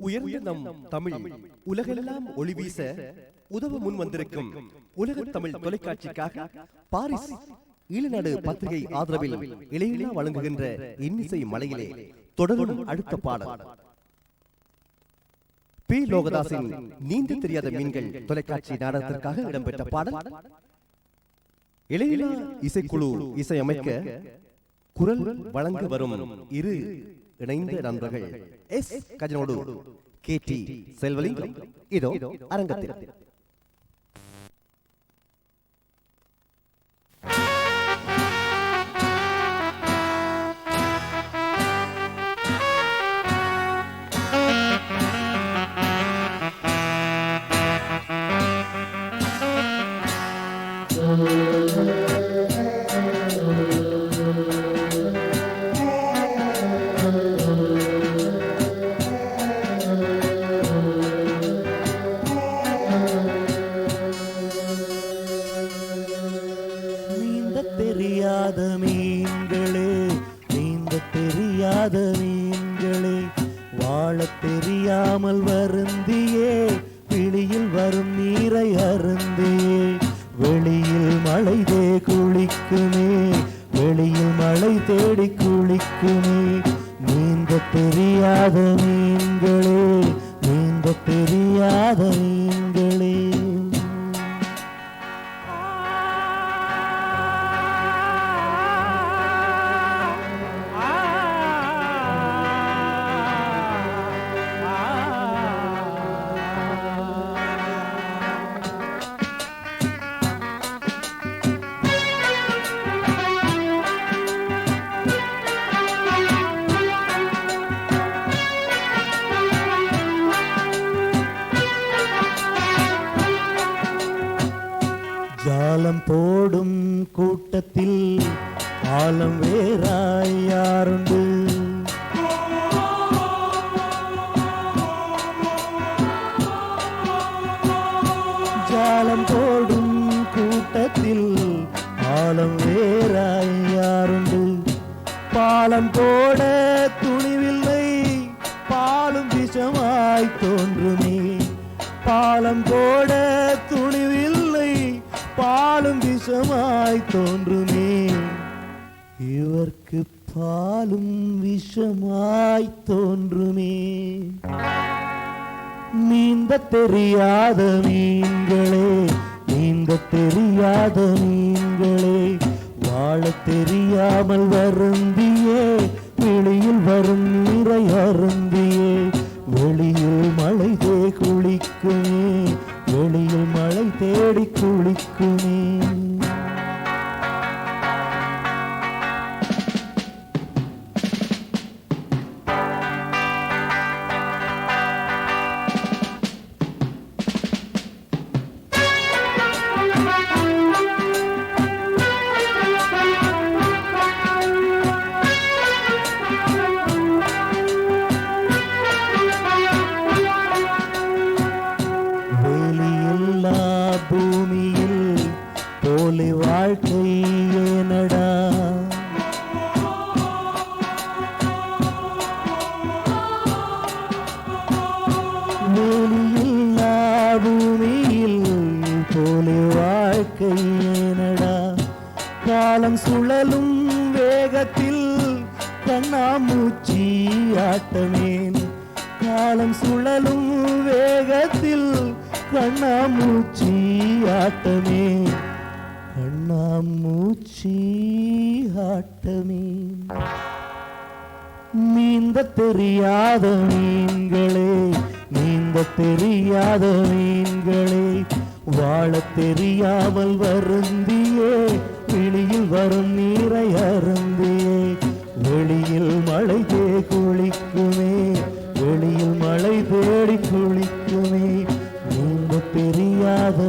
உயர்ந்த நம் தமிழ். உலகெல்லாம் ஒளி வீச உதவ முன் வந்திருக்கும் உலக தமிழ் தொலைக்காட்சிக்காக பாரிஸ் ஈழநாடு பத்திரிகை ஆதரவில் இளையிலா வழங்குகின்ற இன்னிசை மலையிலே தொடரும் அடுத்த பாடல். பி. லோகதாசின் நீந்து தெரியாத மீன்கள் தொலைக்காட்சி நாடகத்திற்காக இடம்பெற்ற பாடல். இளையிலா இசைக்குழு இசையமைக்க குரல் வழங்க வரும் இரு இணைந்த நண்பர்கள். எஸ் கஜனோடு கே டி செல்வலிங்கம். இதோ அரங்கத்தில். நீந்த மீன்களே நீந்த தெரியாத மீன்களே வாழ தெரியாமல் வருந்தியே பிடியில் வரும் நீரை அருந்தியே வெளியில் மழைதே குளிக்குமே வெளியில் மழை தேடி குளிக்குமே நீந்த தெரியாத மீன்களே ஜாலம் போடும் கூட்டத்தில் ஆலம் வேறாய் யாருண்டு? ஜாலம் போடும் கூட்டத்தில் ஆலம் வேறாய் யாருண்டு? பாலம் போட துணிவில்லை பாலும் விஷமாய் தோன்றுமே. பாலம் போட பாலும் விஷமாய் தோன்றுமே. இவர்க்கு பாலும் விஷமாய் தோன்றுமே. நீந்த தெரியாத மீன்களே நீந்த தெரியாத மீன்களே வாழ தெரியாமல் வருந்தியே வெளியில் வரும் நீரை வாழ்க்கை ஏனடா வேலியில்லா பூமியில் போலி வாழ்க்கை ஏனடா காலம் சுழலும் வேகத்தில் கண்ணாமூச்சி ஆட்டமேன் காலம் சுழலும் வேகத்தில் கண்ணாமூச்சி ஆட்டமே கண்ணாமூச்சி ஆட்டமே. நீந்த தெரியாத மீன்களே நீந்த தெரியாத மீன்களே வாழ தெரியாமல் வருந்தியே வெளியில் வரும் நீரை அருந்தியே. வெளியில் மழை தே குளிக்குமே வெளியில் மழை தேடி குளிக்குமே. நீந்த தெரியாத